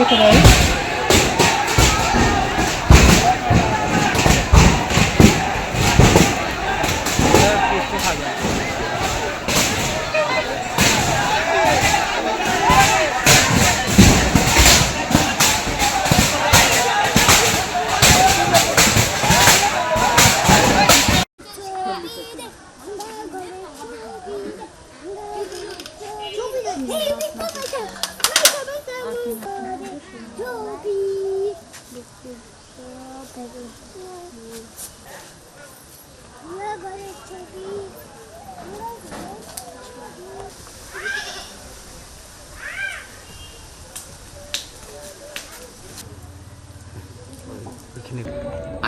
ভিতরে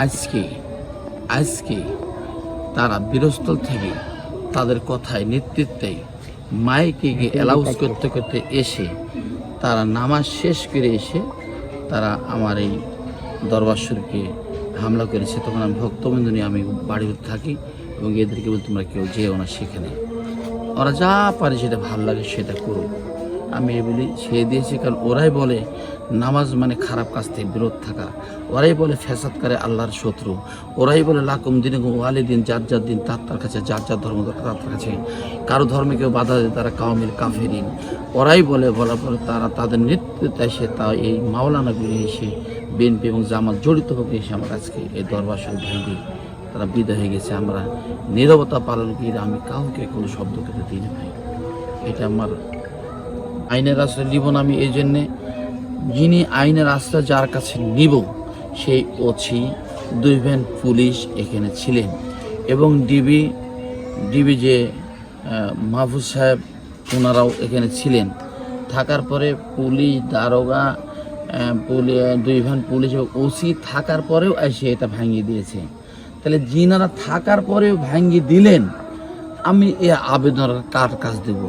আজকে আজকে তারা বীরস্থল থেকে তাদের কথায়, নেতৃত্বে মাইকে গিয়ে অ্যালাউন্স করতে করতে এসে তারা নামাজ শেষ করে এসে তারা আমার এই দরবার হামলা করেছে। তখন আমি ভক্তবন্ধু নিয়ে আমি বাড়িতে থাকি। এবং এদেরকে বলি তোমরা কেউ যেও না সেখানে। ওরা যা পারে সেটা ভালো লাগে সেটা করুক। আমি এ বলি ছেড়ে দিয়েছি কারণ ওরাই বলে নামাজ মানে খারাপ কাজ থেকে বিরত থাকা। ওরাই বলে ফ্যাসাদ করে আল্লাহর শত্রু। ওরাই বলে লাকুম দিন ওয়ালি দিন যার যার দিন তার তার কাছে, যার যার ধর্ম তার তার কাছে। কারও ধর্মে কেউ বাধা দেয়, তারা কাউমিল কাফেরিন। ওরাই বলে, বলার পরে তারা তাদের নেতৃত্বে এসে তা এই মাওলানা বেরিয়ে এসে বিএনপি এবং জামাত জড়িত হোক এসে আমার আজকে এই দরবার সব ভেঙে তারা বিদায় হয়ে গেছে। আমরা নীরবতা পালন করে, আমি কাউকে কোনো শব্দ কেটে দিই না এটা আমার আইনের আশ্রয় নিব না আমি এই জন্যে যিনি আইনের আশ্রয় যার কাছে নিব, সেই ওছি দুই ভ্যান পুলিশ এখানে ছিলেন। এবং ডিবি ডিবি যে মাহফুজ সাহেব ওনারাও এখানে ছিলেন। থাকার পরে পুলিশ দারোগা দুই ভ্যান পুলিশ ওসি থাকার পরেও এসে এটা ভাঙিয়ে দিয়েছে। তাহলে যিনারা থাকার পরেও ভাঙিয়ে দিলেন, আমি এ আবেদন কার কাজ দেবো?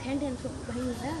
ফ্যান ট্যান সব ভাঙি হ্যাঁ?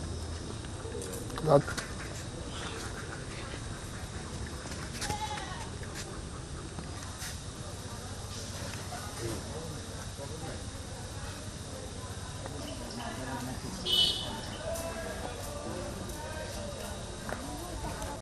那